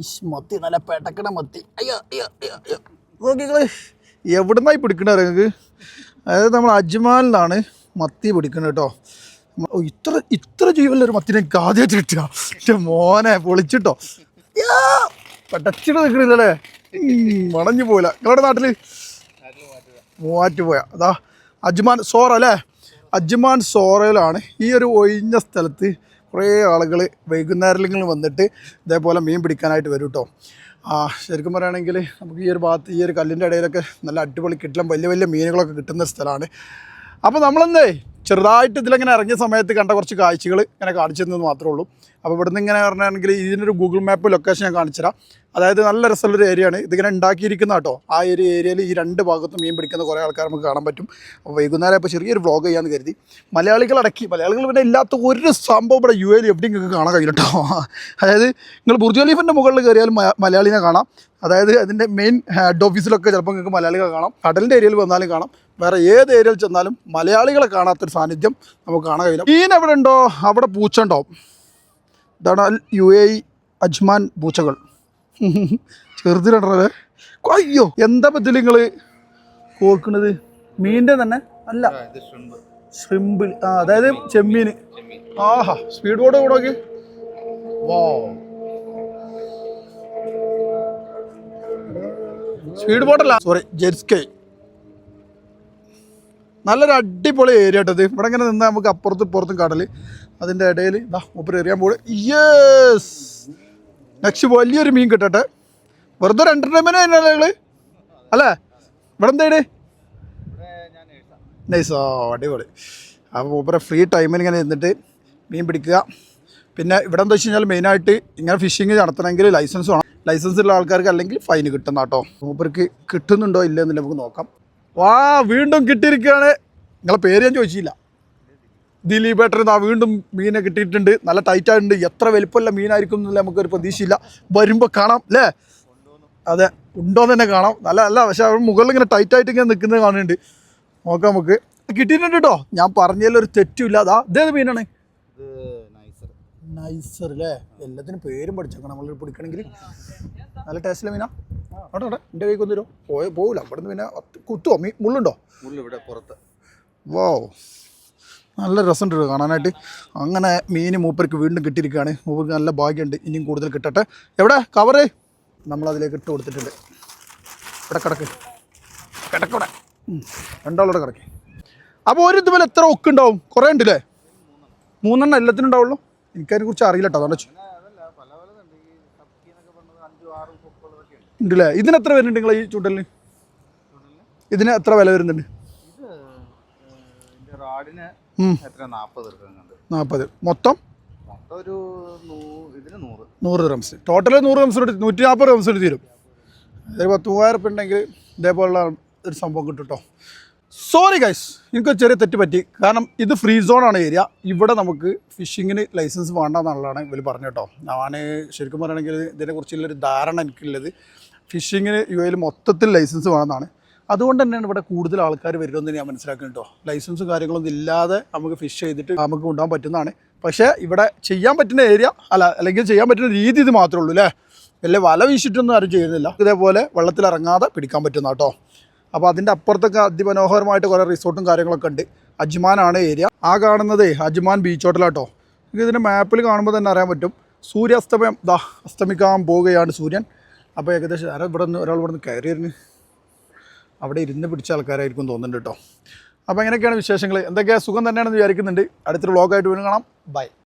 ഈശ്, മത്തി നല്ല പെട്ടക്കണ മത്തി. അയ്യോ അയ്യോ അയ്യോ എവിടുന്നായി പിടിക്കണ നിങ്ങൾക്ക് അതായത് നമ്മൾ അജ്മാലിലാണ് മത്തി പിടിക്കുന്നത് കേട്ടോ. ഇത്ര ഇത്ര ജീവനുള്ള ഒരു മത്തിനെ എനിക്ക് ആദ്യമായിട്ട് കിട്ടുക എന്റെ മോനെ പൊളിച്ചിട്ടോ. പെട്ടച്ചിട്ട് നിൽക്കണില്ലേ മണഞ്ഞു പോയില്ല. നിങ്ങളുടെ നാട്ടിൽ? മൂവാറ്റ് പോയ അതാ അജ്മാൻ സോറ അല്ലേ അജ്മാൻ സോറയിലാണ് ഈ ഒരു ഒഴിഞ്ഞ സ്ഥലത്ത് കുറേ ആളുകൾ വൈകുന്നേരങ്ങളിൽ വന്നിട്ട് ഇതേപോലെ മീൻ പിടിക്കാനായിട്ട് വരും കേട്ടോ ആ ശരിക്കും പറയുകയാണെങ്കിൽ നമുക്ക് ഈ ഒരു ഭാഗത്ത് ഈ ഒരു കല്ലിന്റെ ഇടയിലൊക്കെ നല്ല അടിപൊളി കിട്ടലും വലിയ വലിയ മീനുകളൊക്കെ കിട്ടുന്ന സ്ഥലമാണ്. അപ്പോൾ നമ്മളെന്തേ? ചെറുതായിട്ട് ഇതിലിങ്ങനെ ഇറങ്ങിയ സമയത്ത് കണ്ട കുറച്ച് കാഴ്ചകൾ ഇങ്ങനെ കാണിച്ചു തന്നത് മാത്രമേ ഉള്ളൂ. അപ്പോൾ ഇവിടുന്ന് ഇങ്ങനെ പറഞ്ഞാണെങ്കിൽ ഇതിനൊരു ഗൂഗിൾ മാപ്പ് ലൊക്കേഷൻ ഞാൻ കാണിച്ചുതരാം അതായത് നല്ല രസമുള്ളൊരു ഏരിയയാണ് ഇതിങ്ങനെ ഉണ്ടാക്കിയിരിക്കുന്ന കേട്ടോ. ആ ഒരു ഏരിയയിൽ ഈ രണ്ട് ഭാഗത്തും മീൻ പിടിക്കുന്ന കുറേ ആൾക്കാർ നമുക്ക് കാണാൻ പറ്റും. അപ്പോൾ വൈകുന്നേരം ഇപ്പോൾ ചെറിയൊരു വ്ളോഗ് ചെയ്യാമെന്ന് കരുതി. മലയാളികൾ അടക്കി. മലയാളികൾ പിന്നെ ഇല്ലാത്ത ഒരു സംഭവം ഇവിടെ യു എയിൽ എവിടെയും നിങ്ങൾക്ക് കാണാൻ കഴിയില്ല അതായത് നിങ്ങൾ ബുർജ് മുകളിൽ കയറിയാലും മലയാളിനെ കാണാം. അതായത് അതിന്റെ മെയിൻ ഹെഡ് ഓഫീസിലൊക്കെ ചിലപ്പോൾ നിങ്ങൾക്ക് മലയാളികൾ കാണാം. കടലിന്റെ ഏരിയയിൽ വന്നാലും കാണാം. വേറെ ഏത് ഏരിയയിൽ ചെന്നാലും മലയാളികളെ കാണാത്തൊരു സാന്നിധ്യം നമുക്ക് കാണാൻ കഴിയില്ല. മീൻ എവിടെ ഉണ്ടോ അവിടെ പൂച്ച ഉണ്ടാവും ഇതാണ് യു എ അജ്മാൻ പൂച്ചകൾ. ചെറുതിലേ അയ്യോ എന്താ പറ്റില്ല നിങ്ങൾ കോർക്കുന്നത് മീനിന്റെ തന്നെ? അല്ല. ഷ്രിമ്പിൾ ആ അതായത് ചെമ്മീൻ ആഹാ സ്പീഡ് ബോർഡ് കൂടെ നോക്കി. വാ സ്പീഡ് ബോട്ടല്ല സോറി ജെറ്റ്സ്കൈ നല്ലൊരു അടിപൊളി ഏരിയ കേട്ടത് ഇവിടെ ഇങ്ങനെ നിന്ന് നമുക്ക് അപ്പുറത്തും ഇപ്പുറത്തും കടൽ അതിന്റെ ഇടയിൽ ഇതാ ഒപ്പം എറിയാൻ പോണ്. യെസ് നെക്സ്റ്റ് വലിയൊരു മീൻ കിട്ടട്ടെ. വെറുതെ ഒരു എന്റർടൈൻമെന്റ് നിങ്ങൾ അല്ലേ ഇവിടെ എന്താണ് നൈസോ അടിപൊളി. അപ്പോൾ ഒപ്പം ഫ്രീ ടൈമിൽ ഇങ്ങനെ ഇരുന്നിട്ട് മീൻ പിടിക്കുക. പിന്നെ ഇവിടെ എന്താ വെച്ച് കഴിഞ്ഞാൽ മെയിനായിട്ട് ഇങ്ങനെ ഫിഷിങ് നടത്തണമെങ്കിൽ ലൈസൻസ് വേണം. ലൈസൻസ് ഉള്ള ആൾക്കാർക്ക് അല്ലെങ്കിൽ ഫൈൻ കിട്ടുന്ന കേട്ടോ മൂപ്പർക്ക് കിട്ടുന്നുണ്ടോ ഇല്ലെന്നില്ല നമുക്ക് നോക്കാം. വാ വീണ്ടും കിട്ടിയിരിക്കുകയാണ്. നിങ്ങളെ പേര് ഞാൻ ചോദിച്ചില്ല. ദിലീപ് ഏട്ടൻ ആ വീണ്ടും മീനെ കിട്ടിയിട്ടുണ്ട്. നല്ല ടൈറ്റ് ആയിട്ടുണ്ട്. എത്ര വലിപ്പമുള്ള മീനായിരിക്കും എന്നില്ല നമുക്കൊരു പ്രതീക്ഷയില്ല. വരുമ്പോൾ കാണാം അല്ലേ അതെ ഉണ്ടോന്ന് തന്നെ കാണാം. നല്ല അല്ല പക്ഷെ അവർ മുകളിൽ ഇങ്ങനെ ടൈറ്റ് ആയിട്ട് ഇങ്ങനെ നിൽക്കുന്നത് കാണുന്നുണ്ട്. നോക്കാം നമുക്ക്. കിട്ടിയിട്ടുണ്ട് കേട്ടോ ഞാൻ പറഞ്ഞതിലൊരു തെറ്റുമില്ല. അതാ ഇതേത് മീനാണ്? നൈസർ അല്ലേ എല്ലാത്തിനും പേരും പഠിച്ചേക്കണം. നമ്മൾ പിടിക്കണമെങ്കിൽ നല്ല ടേസ്റ്റിലെ മീനാ? അവിടെ അവിടെ. എന്റെ കൈക്ക് ഒന്ന് തരുമോ പോയ പോകില്ല അവിടെ നിന്ന് പിന്നെ കുത്തുമോ കുത്തുവോ? മീൻ മുള്ളുണ്ടോ? ഇവിടെ പുറത്ത്. വോ നല്ല രസമുണ്ട് ഉണ്ട് കാണാനായിട്ട്. അങ്ങനെ മീൻ മൂപ്പർക്ക് വീണ്ടും കിട്ടിയിരിക്കുകയാണ്. മൂപ്പർക്ക് നല്ല ഭാഗ്യമുണ്ട്. ഇനിയും കൂടുതൽ കിട്ടട്ടെ. എവിടെ? കവറ് നമ്മളതിലേക്ക് ഇട്ട് കൊടുത്തിട്ടുണ്ട്. ഇവിടെ കിടക്ക്. കിടക്കവിടെ രണ്ടാളോടെ കിടക്ക്. അപ്പോൾ ഒരു ഇതുപോലെ എത്ര ഒക്കെ ഉണ്ടാവും കുറേ ഉണ്ടല്ലേ? മൂന്നെണ്ണം എല്ലാത്തിനും ഉണ്ടാവുള്ളൂ. എനിക്കതിനെ കുറിച്ച് അറിയില്ല കേട്ടോ അതുകൊണ്ട് ഉണ്ടല്ലേ? ഇതിന് എത്ര വരുന്നുണ്ട് നിങ്ങൾ ഈ ചുണ്ടലിന്? ഇതിന് എത്ര വില വരുന്നുണ്ട്? നാൽപ്പത് മൊത്തം? നൂറ്. റംസ് ടോട്ടൽ നൂറ് റംസ് നൂറ്റി നാൽപ്പത് റംസ് തീരും. ഒരു പത്ത് മൂവായിരം ഉണ്ടെങ്കിൽ ഇതേപോലുള്ള ഒരു സംഭവം കിട്ടും കേട്ടോ സോറി ഗൈസ് എനിക്ക് ചെറിയ തെറ്റ് പറ്റി. കാരണം ഇത് ഫ്രീ സോണാണ് ഏരിയ ഇവിടെ നമുക്ക് ഫിഷിങ്ങിന് ലൈസൻസ് വേണ്ട എന്നുള്ളതാണ് ഇവർ പറഞ്ഞു കേട്ടോ. ഞാൻ ശരിക്കും പറയുകയാണെങ്കിൽ ഇതിനെക്കുറിച്ചുള്ളൊരു ധാരണ എനിക്കുള്ളത് ഫിഷിങ്ങിന് യു എയിൽ മൊത്തത്തിൽ ലൈസൻസ് വേണമെന്നാണ്. അതുകൊണ്ട് തന്നെയാണ് ഇവിടെ കൂടുതൽ ആൾക്കാർ വരുമെന്ന് ഞാൻ മനസ്സിലാക്കുന്നത് കേട്ടോ. ലൈസൻസും കാര്യങ്ങളൊന്നും ഇല്ലാതെ നമുക്ക് ഫിഷ് ചെയ്തിട്ട് നമുക്ക് കൊണ്ടുപോകാൻ പറ്റുന്നതാണ്. പക്ഷേ ഇവിടെ ചെയ്യാൻ പറ്റുന്ന ഏരിയ അല്ല അല്ലെങ്കിൽ ചെയ്യാൻ പറ്റുന്ന രീതി ഇത് മാത്രമേ ഉള്ളൂ അല്ലേ? വല വീശിട്ടൊന്നും ആരും ചെയ്യുന്നില്ല. ഇതേപോലെ വെള്ളത്തിൽ ഇറങ്ങാതെ പിടിക്കാൻ പറ്റുന്ന കേട്ടോ. അപ്പോൾ അതിന്റെ അപ്പുറത്തൊക്കെ അതിമനോഹരമായിട്ട് കുറേ റിസോർട്ടും കാര്യങ്ങളൊക്കെ ഉണ്ട്. അജ്മാനാണ് ഏരിയ. ആ കാണുന്നത് അജ്മാൻ ബീച്ച് ഹോട്ടലാട്ടോ നിങ്ങൾക്ക് ഇതിന്റെ മാപ്പിൽ കാണുമ്പോൾ തന്നെ അറിയാൻ പറ്റും. സൂര്യാസ്തമയം ദാ അസ്തമിക്കാൻ പോവുകയാണ് സൂര്യൻ. അപ്പോൾ ഏകദേശം ആരോ ഇവിടെ നിന്ന് ഒരാൾ ഇവിടെ നിന്ന് കയറിയിരുന്ന്. അവിടെ ഇരുന്ന് പിടിച്ച ആൾക്കാരായിരിക്കും തോന്നുന്നുണ്ട് കേട്ടോ. അപ്പോൾ എങ്ങനെയൊക്കെയാണ് വിശേഷങ്ങൾ എന്തൊക്കെയാണ് സുഖം തന്നെയാണെന്ന് വിചാരിക്കുന്നുണ്ട്. അടുത്തൊരു വ്ളോഗായിട്ട് വീണ്ടും കാണാം. ബൈ